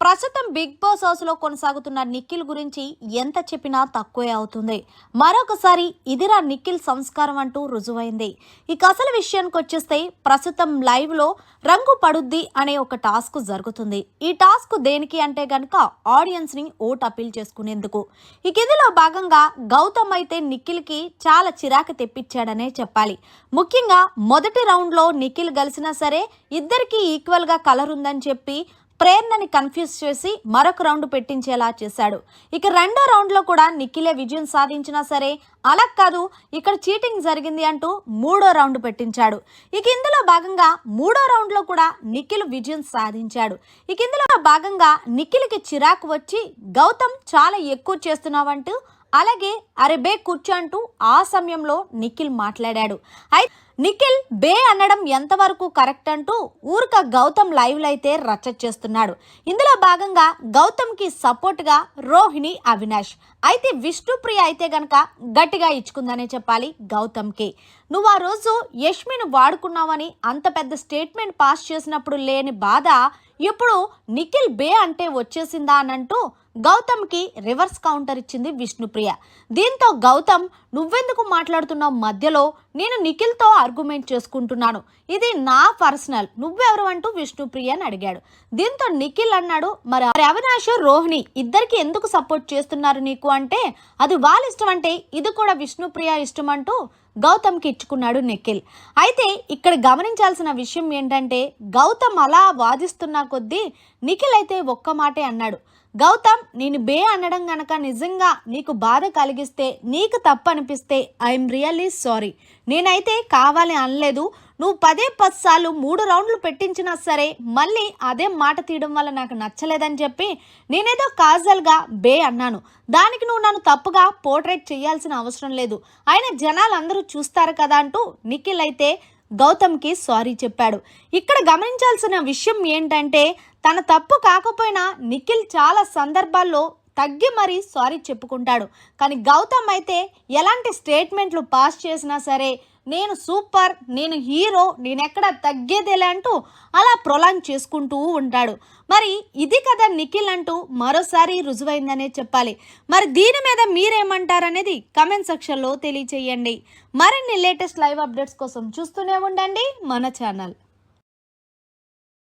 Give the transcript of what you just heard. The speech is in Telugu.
ప్రస్తుతం బిగ్ బాస్ హౌస్లో కొనసాగుతున్న నిఖిల్ గురించి ఎంత చెప్పినా తక్కువే అవుతుంది. మరొకసారి ఇదిరా నిఖిల్ సంస్కారం అంటూ రుజువైంది. ఇక అసలు విషయానికి వచ్చేస్తే ప్రస్తుతం లైవ్లో రంగు పడుద్ది అనే ఒక టాస్క్ జరుగుతుంది. ఈ టాస్క్ దేనికి అంటే గనక ఆడియన్స్ని ఓట్ అపీల్ చేసుకునేందుకు. ఇక ఇందులో భాగంగా గౌతమ్ అయితే నిఖిల్కి చాలా చిరాకు తెప్పించాడనే చెప్పాలి. ముఖ్యంగా మొదటి రౌండ్లో నిఖిల్ గెలిచినా సరే ఇద్దరికి ఈక్వల్గా కలర్ ఉందని చెప్పి ప్రేరణని కన్ఫ్యూజ్ చేసి మరొక రౌండ్ పెట్టించేలా చేశాడు. ఇక రెండో రౌండ్లో కూడా నిఖిలే విజయం సాధించినా సరే అలా కాదు ఇక్కడ చీటింగ్ జరిగింది అంటూ మూడో రౌండ్ పెట్టించాడు. ఇక ఇందులో భాగంగా మూడో రౌండ్లో కూడా నిఖిల్ విజయం సాధించాడు. ఇక ఇందులో భాగంగా నిఖిల్కి చిరాకు వచ్చి గౌతమ్ చాలా ఎక్కువ చేస్తున్నావంటూ అలాగే అరే బే కూర్చో అంటూ ఆ సమయంలో నిఖిల్ మాట్లాడాడు. అయితే నిఖిల్ బే అనడం ఎంతవరకు కరెక్ట్ అంటూ ఊరిక గౌతమ్ లైవ్లో అయితే రచ్చ చేస్తున్నాడు. ఇందులో భాగంగా గౌతమ్కి సపోర్ట్గా రోహిణి అవినాష్. అయితే విష్ణుప్రియ అయితే గనక గట్టిగా ఇచ్చుకుందనే చెప్పాలి గౌతమ్కి. నువ్వు ఆ రోజు యష్మిని వాడుకున్నావని అంత పెద్ద స్టేట్మెంట్ పాస్ చేసినప్పుడు లేని బాధ ఇప్పుడు నిఖిల్ బే అంటే వచ్చేసిందా అనంటూ గౌతమ్కి రివర్స్ కౌంటర్ ఇచ్చింది విష్ణుప్రియ. దీంతో గౌతమ్ నువ్వెందుకు మాట్లాడుతున్నావు మధ్యలో? నేను నిఖిల్తో ఆర్గ్యుమెంట్ చేసుకుంటున్నాను. ఇది నా పర్సనల్. నువ్వెవరు అంటూ విష్ణుప్రియ అని అడిగాడు. దీంతో నిఖిల్ అన్నాడు మరి అవినాష్ రోహిణి ఇద్దరికి ఎందుకు సపోర్ట్ చేస్తున్నారు నీకు అంటే అది వాళ్ళ ఇష్టం అంటే ఇది కూడా విష్ణుప్రియ ఇష్టం అంటూ గౌతమ్కి ఇచ్చుకున్నాడు నిఖిల్. అయితే ఇక్కడ గమనించాల్సిన విషయం ఏంటంటే గౌతమ్ అలా వాదిస్తున్న కొద్దీ నిఖిల్ అయితే ఒక్క మాటే అన్నాడు. గౌతమ్ నేను బే అనడం గనక నిజంగా నీకు బాధ కలిగిస్తే నీకు తప్పు అనిపిస్తే ఐఎమ్ రియల్లీ సారీ నేనైతే కావాలి అనలేదు. నువ్వు పదే పది సార్లు మూడు రౌండ్లు పెట్టించినా సరే మళ్ళీ అదే మాట తీయడం వల్ల నాకు నచ్చలేదని చెప్పి నేనేదో కాజల్గా బే అన్నాను. దానికి నువ్వు నన్ను తప్పుగా పోర్ట్రేట్ చేయాల్సిన అవసరం లేదు. ఆయన జనాలు అందరూ చూస్తారు కదా అంటూ నిఖిల్ అయితే గౌతమ్కి సారీ చెప్పాడు. ఇక్కడ గమనించాల్సిన విషయం ఏంటంటే తన తప్పు కాకపోయినా నిఖిల్ చాలా సందర్భాల్లో తగ్గి మరీ సారీ చెప్పుకుంటాడు. కానీ గౌతమ్ అయితే ఎలాంటి స్టేట్మెంట్లు పాస్ చేసినా సరే నేను సూపర్ నేను హీరో నేనెక్కడ తగ్గేదేలే అంటూ అలా ప్రొలాంగ్ చేసుకుంటూ ఉంటాడు. మరి ఇది కదా నిఖిల్ అంటూ మరోసారి రుజువైందనే చెప్పాలి. మరి దీని మీద మీరేమంటారనేది కమెంట్ సెక్షన్లో తెలియచేయండి. మరిన్ని లేటెస్ట్ లైవ్ అప్డేట్స్ కోసం చూస్తూనే ఉండండి మన ఛానల్.